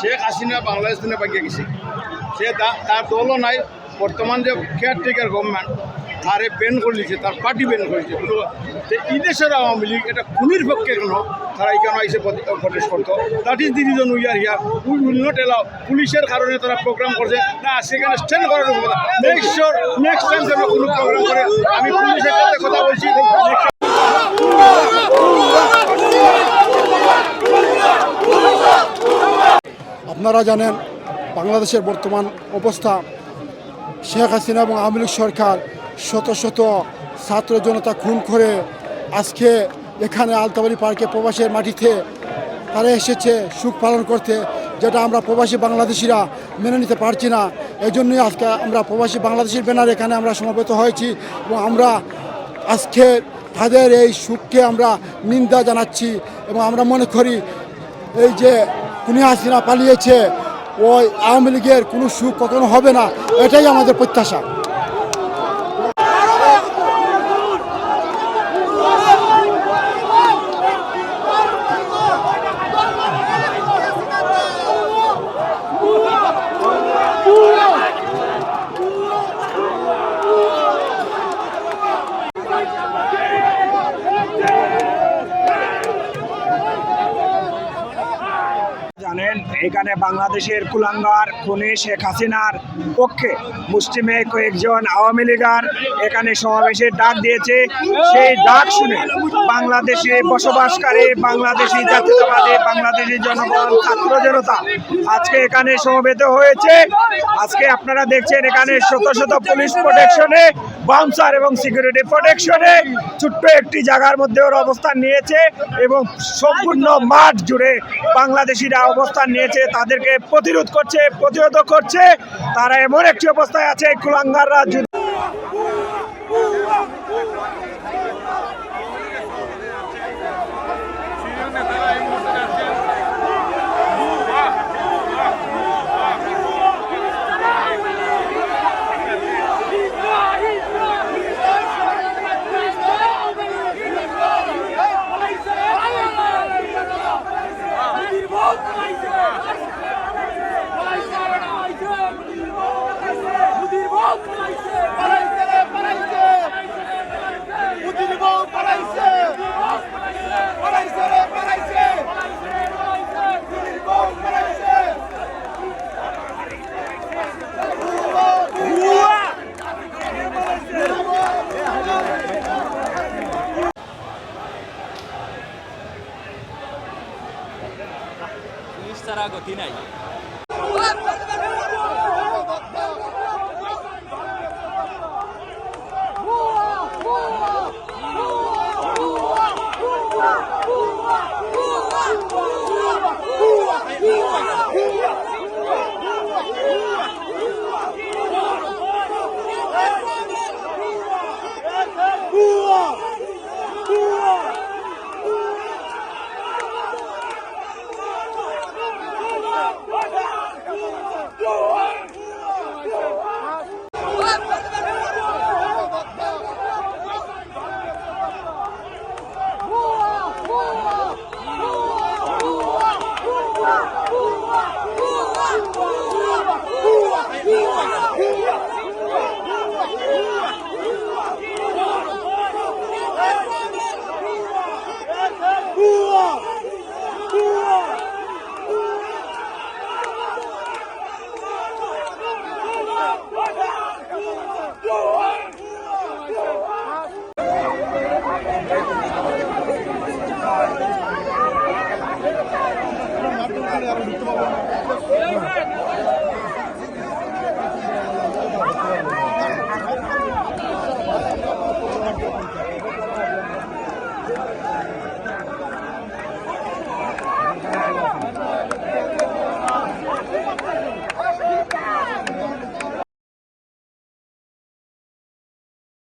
শেখ হাসিনা বাংলাদেশ দিনে পাকিয়ে গেছে। সে তার দলও নাই, বর্তমান যে কেয়ারটেকার গভর্নমেন্ট তারে বেন করেছে তার পার্টি বেন করেছে এই দেশের আওয়ামী লীগ, এটা খুনির পক্ষে কেন? তারা এখানে এসে প্রটেস্ট করতো। That is the reason we are here we will not allow পুলিশের কারণে তারা প্রোগ্রাম করছে। না, সেখানে স্ট্যান্ড করার কথা নেক্সট নেক্সট টাইম যেন কোনো প্রোগ্রাম করে, আমি পুলিশের কথা বলছি। আপনারা জানেন, বাংলাদেশের বর্তমান অবস্থা। শেখ হাসিনা এবং আওয়ামী লীগ সরকার শত শত ছাত্র জনতা খুন করে আজকে এখানে আলতাবাড়ি পার্কে প্রবাসের মাটিতে তারা এসেছে সুখ পালন করতে, যেটা আমরা প্রবাসী বাংলাদেশিরা মেনে নিতে পারছি না। এই জন্যই আজকে আমরা প্রবাসী বাংলাদেশের ব্যানার এখানে আমরা সমবেত হয়েছি এবং আমরা আজকে তাদের এই সুখকে আমরা নিন্দা জানাচ্ছি এবং আমরা মনে করি, এই যে কুনি হাসিনা পালিয়েছে ওই আওয়ামী লীগের কোনো সুখ কখনো হবে না এটাই আমাদের প্রত্যাশা জানেন এখানে বাংলাদেশের কুলাঙ্গার খুনি শেখ হাসিনার পক্ষে মুসলিমে কয়েকজন আওয়ামী লীগার এখানে সমাবেশের ডাক দিয়েছে। সেই ডাক শুনে বাংলাদেশে বসবাসকারী বাংলাদেশি জাতীয়তাবাদী বাংলাদেশি জনগণ, ছাত্র জনতা আজকে এখানে সমবেত হয়েছে। আজকে আপনারা দেখছেন এখানে শত শত পুলিশ প্রোটেকশনে, বাউন্সার এবং সিকিউরিটি প্রোটেকশনে ছোট্ট একটি জায়গার মধ্যে ওরা অবস্থান নিয়েছে এবং সম্পূর্ণ মাঠ জুড়ে বাংলাদেশিরা অবস্থান নিয়েছে তাদেরকে প্রতিরোধ করছে প্রতিরোধ করছে। তারা এমন একটি অবস্থায় আছে কুলাঙ্গাররা ছাড়া গতি নাই।